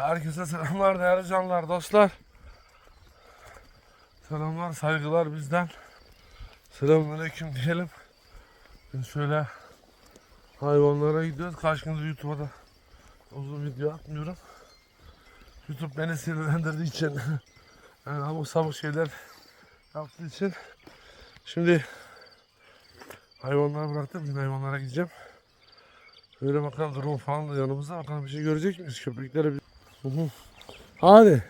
Herkese selamlar değerli canlar dostlar. Selamlar saygılar bizden. Selamünaleyküm diyelim. Şimdi şöyle hayvanlara gidiyoruz. Kaç gündür YouTube'a da uzun video atmıyorum. YouTube beni sinirlendirdiği için yani abuk sabuk şeyler yaptığı için şimdi hayvanları bıraktım. Şimdi hayvanlara gideceğim. Öyle bakalım durum falan da yanımızda. Bakalım bir şey görecek miyiz? Köpekleri bir... Hadi.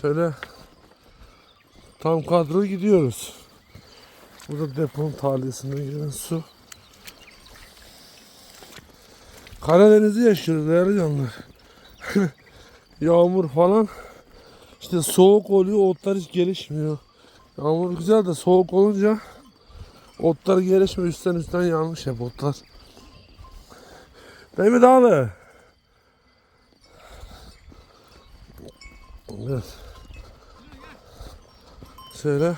Şöyle tam kadro gidiyoruz. Burada deponun tahliyesinden gelen su. Karadeniz'i yaşıyoruz değerli canlar. Yağmur falan. İşte soğuk oluyor otlar hiç gelişmiyor. Yağmur güzel de soğuk olunca otlar gelişmiyor. Üstten üstten yanmış hep otlar. Değil mi Dağlı? Evet. Şöyle.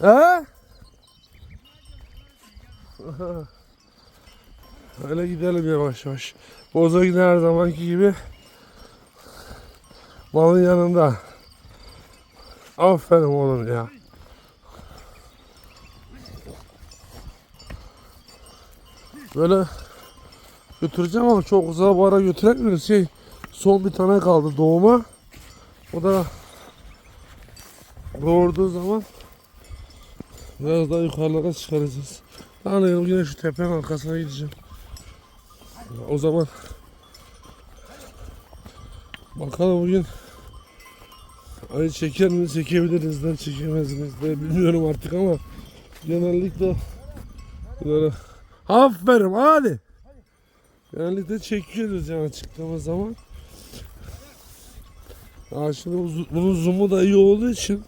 He? Öyle gidelim yavaş yavaş. Boza gider her zamanki gibi. Malın yanında. Aferin oğlum ya. Böyle götüreceğim ama çok uzağa bu ara götüremiyoruz. Şey, son bir tane kaldı doğuma. O da doğurduğu zaman biraz daha yukarılara çıkaracağız. Anlayalım yine şu tepenin arkasına gideceğim. O zaman bakalım bugün ayı çeker mi çekebiliriz de çekemez miyiz de bilmiyorum artık ama genellikle böyle aferin hadi genellikle çekiyoruz yani çıktığımız zaman ya şimdi bunun zoom'u da iyi olduğu için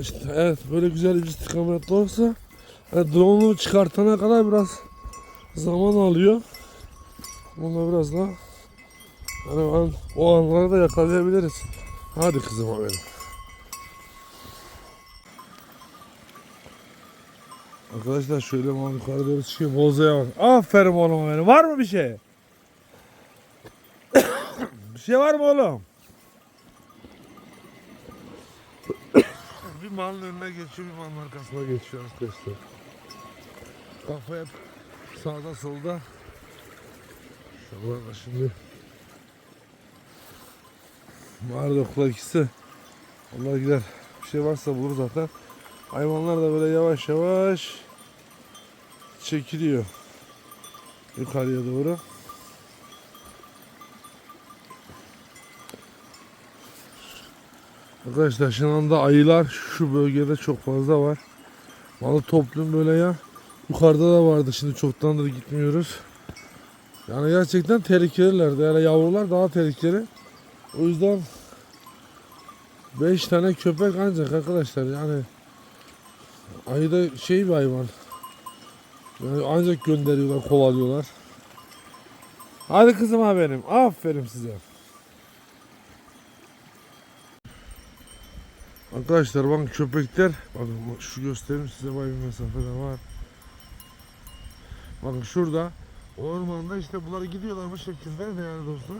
işte evet böyle güzel bir istikametli olsa yani drone'u çıkartana kadar biraz zaman alıyor. Bunu biraz daha hani an, o anları da yakalayabiliriz. Hadi kızım benim. Arkadaşlar şöyle mal yukarı doğru çıkıyor. Bozaya bak. Aferin oğlum benim. Var mı bir şey? bir şey var mı oğlum? Bir malın önüne geçiyor, bir malın arkasına geçiyor arkadaşlar. Kafa hep sağda solda. Şurada şimdi Mağarada kulak ikisi. Onlar gider. Bir şey varsa bulur zaten. Hayvanlar da böyle yavaş yavaş çekiliyor. Yukarıya doğru. Arkadaşlar şu anda ayılar şu bölgede çok fazla var. Malı toplum böyle ya. Yukarıda da vardı şimdi çoktandır gitmiyoruz. Yani gerçekten tehlikeliler. Yani yavrular daha tehlikeli. O yüzden 5 tane köpek ancak arkadaşlar yani ayı da şey bir hayvan. Yani ancak gönderiyorlar, kovalıyorlar. Hadi kızım ha benim. Aferin size. Arkadaşlar bakın köpekler bakın bak şu göstereyim size bay bir mesafede var. Bakın şurada ormanda işte bunlar gidiyorlar bu şekilde değerli dostlar.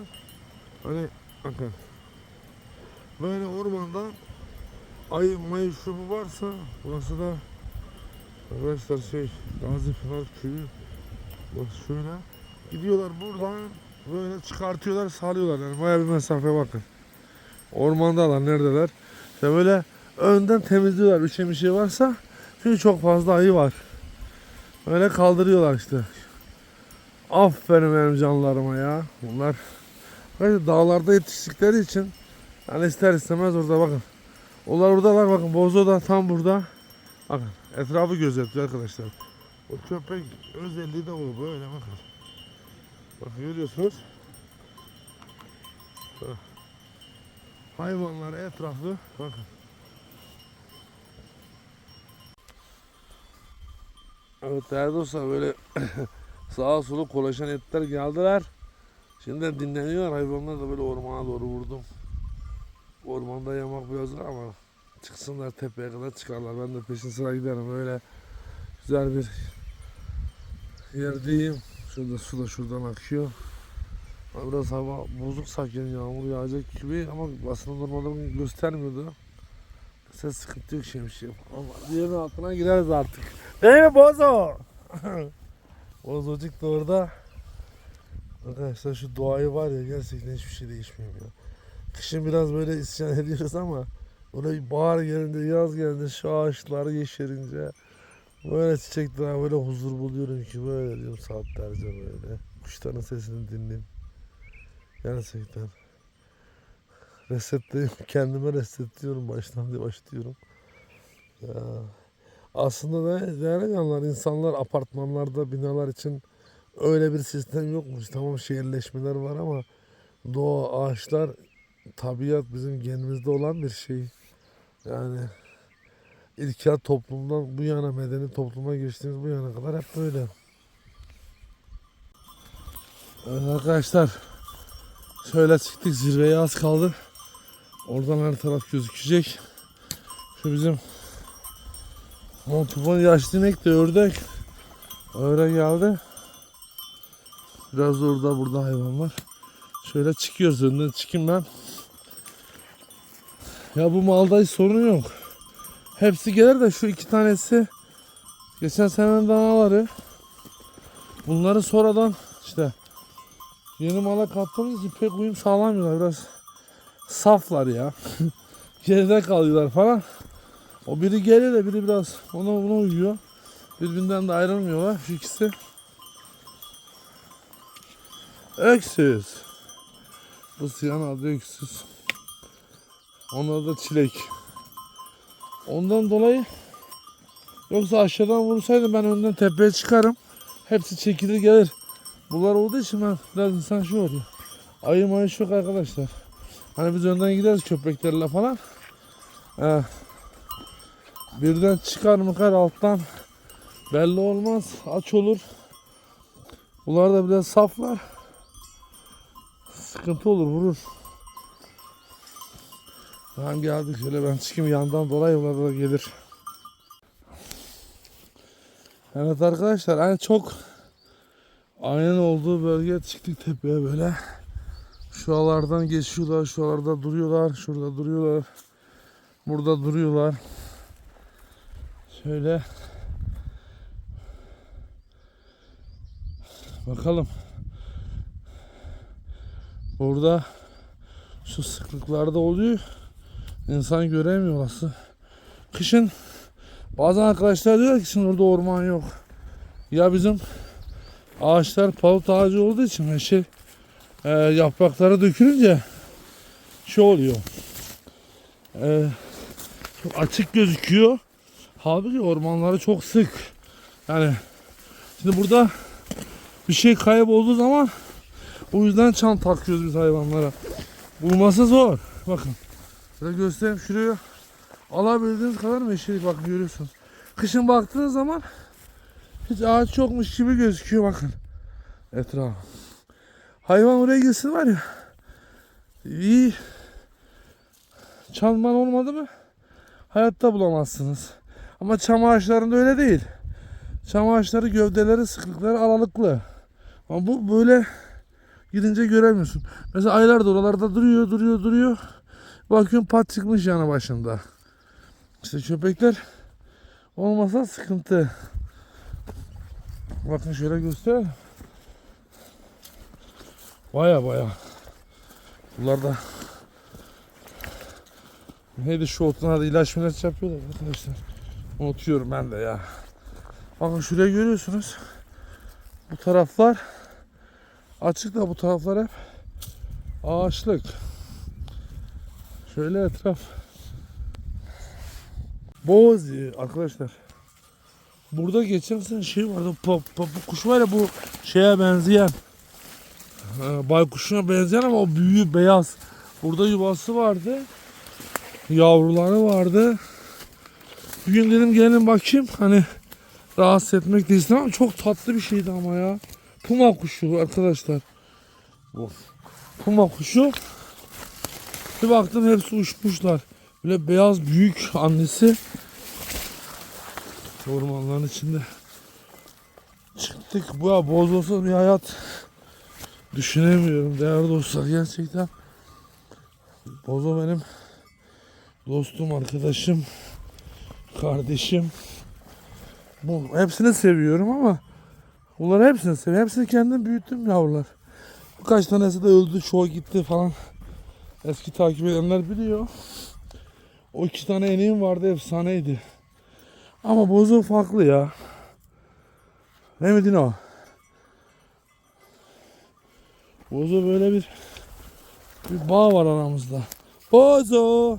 Hani bakın. Böyle ormanda ayı mayı şu bu varsa burası da arkadaşlar şey Gazi Pınar köyü. Bak şöyle gidiyorlar buradan böyle çıkartıyorlar salıyorlar. Yani baya bir mesafe bakın. Ormandalar neredeler işte böyle önden temizliyorlar şey bir şey varsa çünkü çok fazla ayı var böyle kaldırıyorlar işte aferin benim canlarıma ya bunlar Böyle dağlarda yetiştikleri için yani ister istemez orada bakın. Onlar oradalar bakın Bozo da tam burada. Bakın etrafı gözetliyor arkadaşlar. O köpek özelliği de o böyle bakın. Bak görüyorsunuz. Bak. Hayvanlar etrafı bakın. Evet değerli dostlar böyle sağa sola kolaşan etler geldiler. Şimdi de dinleniyor hayvanlar da böyle ormana doğru vurdum. Ormanda yamak biraz ama çıksınlar tepeye kadar çıkarlar. Ben de peşin sıra giderim öyle güzel bir yerdeyim. Şurada su da şuradan akıyor. Biraz hava bozuk sakin yağmur yağacak gibi ama aslında normalde göstermiyordu. Ses sıkıntı yok şemsiye. Allah yerin altına gireriz artık. Değil mi Bozo? Bozocuk da orada. Arkadaşlar şu doğayı var ya gerçekten hiçbir şey değişmiyor ya. Kışın biraz böyle isyan ediyoruz ama oraya bahar gelince yaz gelince şu ağaçlar yeşerince böyle çiçekler böyle huzur buluyorum ki böyle diyorum saatlerce böyle. Kuşların sesini dinleyeyim. Gerçekten. Resetleyim. Kendime resetliyorum baştan başlıyorum. Ya. Aslında da değerli yanlar insanlar apartmanlarda binalar için öyle bir sistem yokmuş. Tamam şehirleşmeler var ama doğa, ağaçlar, tabiat bizim genimizde olan bir şey. Yani ilkel toplumdan bu yana medeni topluma geçtiğimiz bu yana kadar hep böyle. Evet arkadaşlar şöyle çıktık zirveye az kaldı. Oradan her taraf gözükecek. Şu bizim Montupon yaşlı inek de ördek. Öyle geldi. Biraz da orada burada hayvan var. Şöyle çıkıyoruz önden çıkayım ben. Ya bu malda hiç sorun yok. Hepsi gelir de şu iki tanesi geçen senenin danaları. Bunları sonradan işte yeni mala kattığımız için pek uyum sağlamıyorlar. Biraz saflar ya. Geride kalıyorlar falan. O biri geliyor da biri biraz ona buna uyuyor. Birbirinden de ayrılmıyorlar şu ikisi. Öksüz. Bu siyahın adı öksüz. Onun adı çilek. Ondan dolayı yoksa aşağıdan vursaydım ben önden tepeye çıkarım. Hepsi çekilir gelir. Bunlar olduğu için ben biraz insan şu oluyor. Ayı mayı yok arkadaşlar. Hani biz önden gideriz köpeklerle falan. Ee, birden çıkar mıkar alttan belli olmaz. Aç olur. Bunlar da biraz saflar. Sıkıntı olur vurur. Tamam geldik şöyle ben çıkayım yandan dolayı bunlar da gelir. Evet arkadaşlar hani çok aynen olduğu bölgeye çıktık tepeye böyle. Şuralardan geçiyorlar, şuralarda duruyorlar, şurada duruyorlar. Burada duruyorlar. Şöyle bakalım. Burada şu sıklıklarda oluyor. İnsan göremiyor aslında. Kışın bazen arkadaşlar diyor ki şimdi orada orman yok. Ya bizim ağaçlar palut ağacı olduğu için meşe e, yaprakları dökülünce şey oluyor. E, çok açık gözüküyor. Halbuki ormanları çok sık. Yani şimdi burada bir şey kaybolduğu zaman o yüzden çan takıyoruz biz hayvanlara. Bulması zor. Bakın. Şöyle göstereyim şuraya. Alabildiğiniz kadar meşelik bakın görüyorsunuz. Kışın baktığınız zaman hiç ağaç yokmuş gibi gözüküyor bakın. Etraf. Hayvan oraya girsin var ya. İyi. Çalman olmadı mı? Hayatta bulamazsınız. Ama çam ağaçlarında öyle değil. Çam ağaçları gövdeleri sıklıkları aralıklı. Ama bu böyle gidince göremiyorsun. Mesela aylar da oralarda duruyor duruyor duruyor. Bakıyorum pat çıkmış yanı başında. İşte köpekler olmasa sıkıntı. Bakın şöyle göster. Baya baya. Bunlar da neydi şu otun adı ilaç milaç yapıyorlar arkadaşlar. Unutuyorum ben de ya. Bakın şuraya görüyorsunuz. Bu taraflar açık da bu taraflar hep ağaçlık. Şöyle etraf. Boğaz arkadaşlar. Burada geçen sene şey vardı. Pa, pa, bu kuş var ya bu şeye benzeyen. e, Baykuşuna benzeyen ama o büyüğü beyaz. Burada yuvası vardı. Yavruları vardı. Bir gün dedim gelin bakayım. Hani rahatsız etmek de istemem. Çok tatlı bir şeydi ama ya. Puma kuşu arkadaşlar. Bu. Puma kuşu. Bir baktım hepsi uçmuşlar. Böyle beyaz büyük annesi. Ormanların içinde. Çıktık. Bu ya boz bir hayat düşünemiyorum değerli dostlar gerçekten. Bozo benim dostum, arkadaşım, kardeşim. Bu hepsini seviyorum ama bunları hepsini seviyorum. Hepsini kendim büyüttüm yavrular. Birkaç tanesi de öldü, çoğu gitti falan. Eski takip edenler biliyor. O iki tane eneğim vardı efsaneydi. Ama bozo farklı ya. Ne mi Dino? Bozo böyle bir bir bağ var aramızda. Bozo!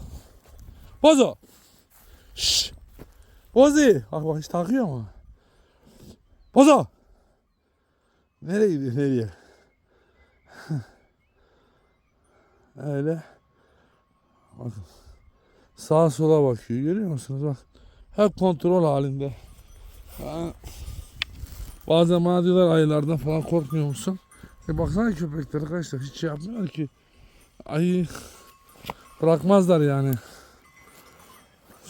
Bozo! Şşş! Bozi! Bak bak hiç takıyor mu? Bozo! Nereye gidiyor nereye? Öyle. Bakın. Sağa sola bakıyor görüyor musunuz bak. Hep kontrol halinde. Yani bazen bana diyorlar ayılardan falan korkmuyor musun? E baksana köpekler arkadaşlar hiç şey yapmıyor ki. Ayı bırakmazlar yani.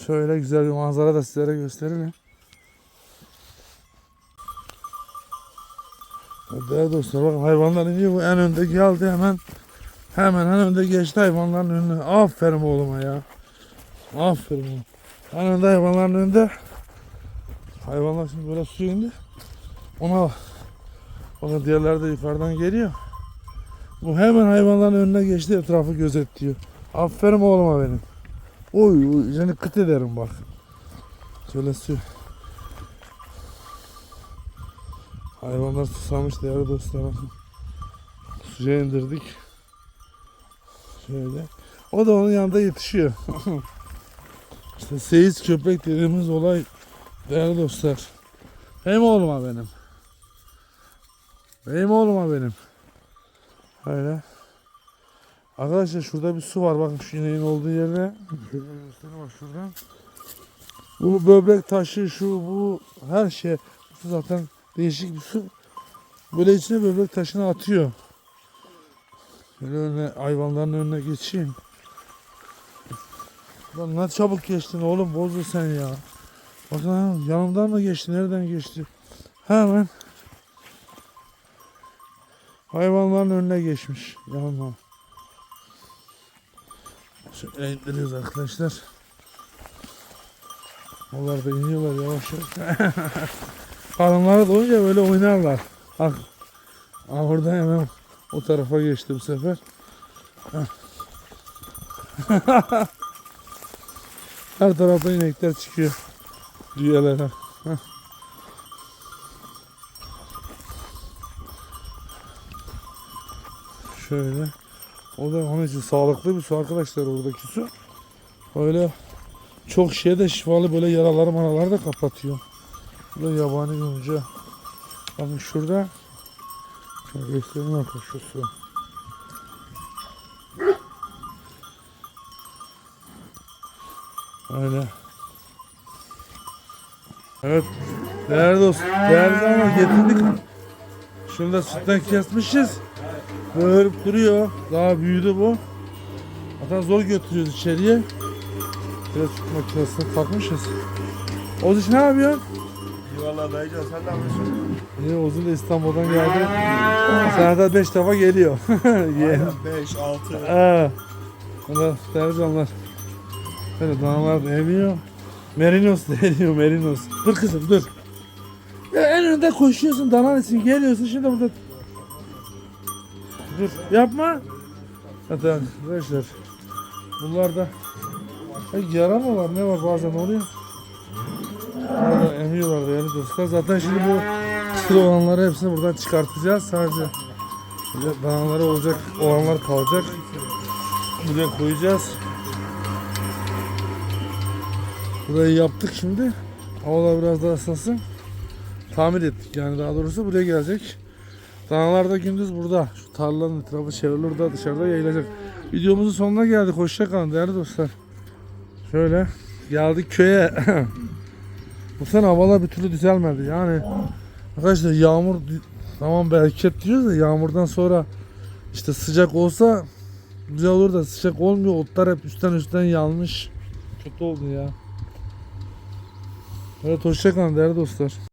Şöyle güzel bir manzara da sizlere gösterelim. Değerli dostlar bakın hayvanlar iniyor bu en önde geldi hemen hemen en önde geçti hayvanların önüne. Aferin oğluma ya. Aferin oğlum. En önde hayvanların önünde. Hayvanlar şimdi böyle suya indi. Ona bak. Bakın diğerleri de yukarıdan geliyor. Bu hemen hayvanların önüne geçti etrafı gözetliyor. Aferin oğluma benim. Oy oy seni kıt ederim bak. Şöyle su. Hayvanlar susamış değerli dostlar. bakın. Suya indirdik. Şöyle. O da onun yanında yetişiyor. işte seyiz köpek dediğimiz olay değerli dostlar. Hem oğluma benim. Benim oğluma benim. Öyle. Arkadaşlar şurada bir su var. Bakın şu ineğin olduğu yerde. Şöyle göstereyim bak şuradan. Bu böbrek taşı şu bu her şey. Su zaten değişik bir su. Böyle içine böbrek taşını atıyor. Şöyle önüne, hayvanların önüne geçeyim. Lan ne çabuk geçtin oğlum bozdu sen ya. Bakın yanımdan mı geçti? Nereden geçti? Hemen hayvanların önüne geçmiş. Yanıma. Şöyle indiriyoruz arkadaşlar. Onlar da iniyorlar yavaş yavaş. Karınları doyunca böyle oynarlar. Bak. Aa, orada hemen o tarafa geçti bu sefer. Her tarafta inekler çıkıyor. Düğelere. Heh. Şöyle. O da onun için sağlıklı bir su arkadaşlar oradaki su. Öyle çok şeye de şifalı böyle yaraları manaları da kapatıyor. Böyle yabani yonca. Bakın şurada göstereyim şu su. Öyle. Evet. Değerli dost. Değerli ama getirdik. Şunu da sütten kesmişiz. Böyle duruyor. Daha büyüdü bu. Hatta zor götürüyoruz içeriye. Biraz süt makinesini takmışız. Oğuz ne yapıyorsun? Eyvallah dayıcan sen ne yapıyorsun? İyi Oğuz'un da İstanbul'dan geldi. Senede 5 defa geliyor. Yeğen. 5, 6. Aa. Onlar değerli canlar. Böyle danalar da. Merinos da Merinos. Dur kızım dur. Ya en önde koşuyorsun danan için geliyorsun şimdi burada. Dur yapma. Hatta arkadaşlar bunlar da Ay, yara mı var ne var bazen oluyor. Orada emiyorlar değerli dostlar. Zaten şimdi bu çıtır olanları hepsini buradan çıkartacağız. Sadece danaları olacak olanlar kalacak. Buraya koyacağız. Burayı yaptık şimdi. Havalar biraz daha ısınsın. Tamir ettik yani daha doğrusu buraya gelecek. Danalar da gündüz burada. Şu tarlanın etrafı çevrilir da dışarıda yayılacak. Videomuzun sonuna geldik. Hoşça kalın değerli dostlar. Şöyle geldik köye. Bu sene havalar bir türlü düzelmedi. Yani arkadaşlar yağmur tamam bereket diyoruz da yağmurdan sonra işte sıcak olsa güzel olur da sıcak olmuyor. Otlar hep üstten üstten yanmış. Kötü oldu ya. Evet hoşçakalın değerli dostlar.